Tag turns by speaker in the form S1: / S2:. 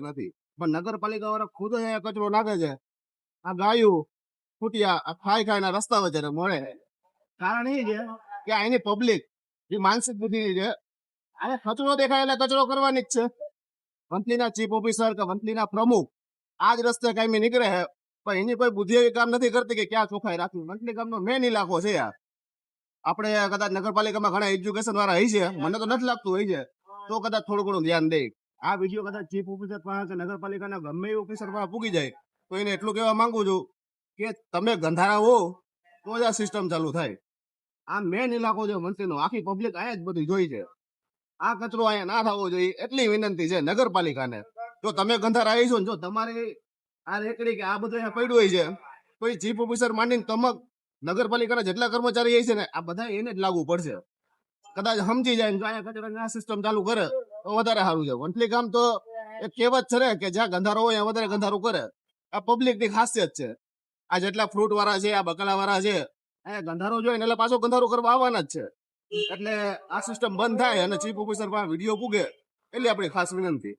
S1: નથી. પણ નગરપાલિકા વાળા ખુદ અહીંયા કચરો નાખે છે. આ ગાયું ફૂટિયા ખાઈ ખાઈને રસ્તા વચ્ચે મળે કારણ એ છે કે અહીંની પબ્લિક જે માનસિક બુદ્ધિ છે, આને કચરો દેખાય એટલે કચરો કરવાની જ છે. વંથલીના ચીફ ઓફિસર કે વંથલીના પ્રમુખ આ જ રસ્તે કાયમી નીકળે છે, પણ એની કોઈ બુદ્ધિ એવી કામ નથી કરતી કે ક્યાં ચોખાઈ રાખવી. વંથલી ગામનો મેન ઇલાકો છે યાર આપણે કદાચ નગરપાલિકામાં ઘણા એજ્યુકેશન વાળા હોય છે, મને તો નથી લાગતું હોય છે. તો કદાચ થોડું ઘણું ધ્યાન દે. આ વીડિયો કદાચ ચીફ ઓફિસર પાસે કે નગરપાલિકાના ગમે એ ઓફિસર પાસે પૂગી જાય, તો એને એટલું કહેવા માંગુ છું કે તમે ગંધારા હો, તો જ આ સિસ્ટમ ચાલુ થાય. આ મેન ઇલાકો છે મંત્રીનો આખી પબ્લિક અહીંયા જ બધું જોઈ છે. આ કચરો અહીંયા ના થવો જોઈએ, એટલી વિનંતી છે નગરપાલિકાને. જો તમે ગંધારા આવી છો ને, જો તમારે આ રેકડી કે આ બધું અહીંયા પડ્યું હોય છે, તો એ ચીફ ઓફિસર માંડીને તમક નગરપાલિકાના જેટલા કર્મચારી એ છે ને, આ બધા એને જ લાગુ પડશે. કદાચ સમજી જાય જો અહીંયા આ સિસ્ટમ ચાલુ કરે વધારે સારું છે વંટલી ગામ તો એક કહેવત છે ને કે જ્યાં ગંધારો હોય ત્યાં વધારે ગંધારો કરે. આ પબ્લિકની ખાસિયત છે. આ જેટલા ફ્રૂટ વાળા છે, આ બકલા વાળા છે, એ ગંધારો જોઈ ને એટલે પાછો ગંધારો કરવા આવવાના જ છે. એટલે આ સિસ્ટમ બંધ થાય અને ચીફ ઓફિસર પાસે વીડિયો પૂગે, એટલે આપણી ખાસ વિનંતી.